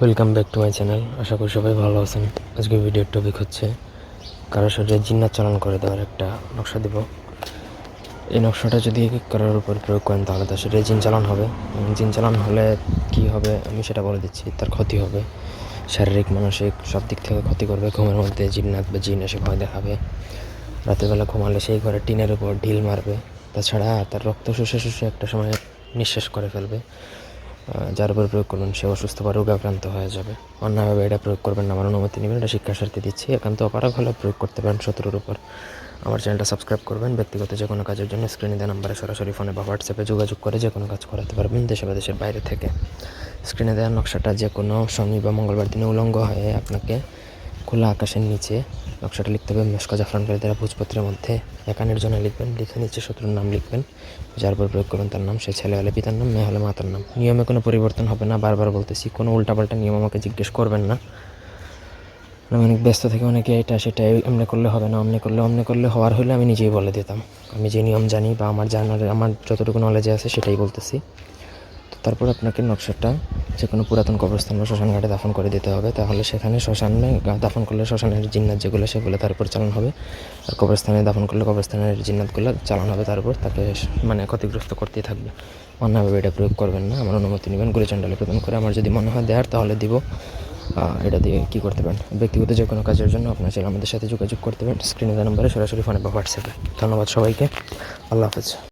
Welcome back to my channel আশা করি সবাই ভালো আছেন। আজকে ভিডিওর টপিক হচ্ছে কারও শরীরে জিন্নাত চালান করে দেওয়ার একটা নকশা দিব। এই নকশাটা যদি কারোর উপর প্রয়োগ করেন তাহলে তার শরীরে জিন চালান হবে। জিন চালান হলে কি হবে আমি সেটা বলে দিচ্ছি। তার ক্ষতি হবে। শারীরিক, মানসিক সব দিক থেকে ক্ষতি করবে। ঘুমের মধ্যে জিন্নাত বা জিন এসে ভয় দেখাবে। রাতের বেলা ঘুমালে সেই ঘরে টিনের উপর ঢিল মারবে। তাছাড়া তার রক্ত শুষে শুষে একটা সময় নিঃশ্বাস করে ফেলবে। যার উপর প্রয়োগ করবেন সে অসুস্থ বা রোগাক্রান্ত হয়ে যাবে। অন্যভাবে এটা প্রয়োগ করবেন না আমার অনুমতি নেবেন, এটা শিক্ষার্থী দিচ্ছি। একান্ত অপারগ হলে প্রয়োগ করতে পারেন শত্রুর উপর। আমার চ্যানেলটা সাবস্ক্রাইব করবেন, ব্যক্তিগত যে কোনো কাজের জন্য স্ক্রিনে দেওয়া নাম্বারে সরাসরি ফোনে বা হোয়াটসঅ্যাপে যোগাযোগ করে যে কোনো কাজ করাতে পারবেন দেশে বা দেশের বাইরে থেকে। স্ক্রিনে দেওয়ার নকশাটা যে কোনো শনি বা মঙ্গলবার দিনে উলঙ্গ হয়ে আপনাকে খোলা আকাশের নিচে নকশাটা লিখতে হবে। মেশকা জাফরানকারী দ্বারা ভোজপত্রের মধ্যে একানের জন্য লিখবেন, লিখে নিচে শত্রুর নাম লিখবেন। যার উপর প্রয়োগ করবেন তার নাম, সে ছেলে হলে পিতার নাম, মেয়ে হলে মাতার নাম। নিয়মে কোনো পরিবর্তন হবে না, বারবার বলতেছি, কোনো উল্টাপাল্টা নিয়ম আমাকে জিজ্ঞেস করবেন না। আমি অনেক ব্যস্ত থেকে অনেকে এটা সেটা এমনি করলে হবে না, অমনি করলে অমনি করলে হওয়ার হলে আমি নিজেই বলে দিতাম। আমি যে নিয়ম জানি বা আমার জানার, আমার যতটুকু নলেজে আছে সেটাই বলতেছি। তারপর আপনাকে নকশাটা যে কোনো পুরাতন কবরস্থান বা শ্মশান ঘাটে দাফন করে দিতে হবে। তাহলে সেখানে শ্মশানে দাফন করলে শ্মশানের জিন্নাত যেগুলো, সেগুলো তার উপর চালান হবে। আর কবরস্থানে দাফন করলে কবরস্থানের জিন্নাতগুলো চালান হবে তার উপর। তাকে মানে ক্ষতিগ্রস্ত করতেই থাকবে। অন্যভাবে এটা প্রয়োগ করবেন না। আমার অনুমতি নেবেন, গুলিচণ্ডালে প্রদান করে। আমার যদি মনে হয় দেয়ার, তাহলে দিব। এটা দিয়ে কী করতে পারেন? ব্যক্তিগত যে কোনো কাজের জন্য আপনার চাইলে আমাদের সাথে যোগাযোগ করতে পারেন। স্ক্রিনে দেওয়া নম্বরে সরাসরি ফোনে বা হোয়াটসঅ্যাপে ধন্যবাদ সবাইকে। আল্লাহ হাফেজ।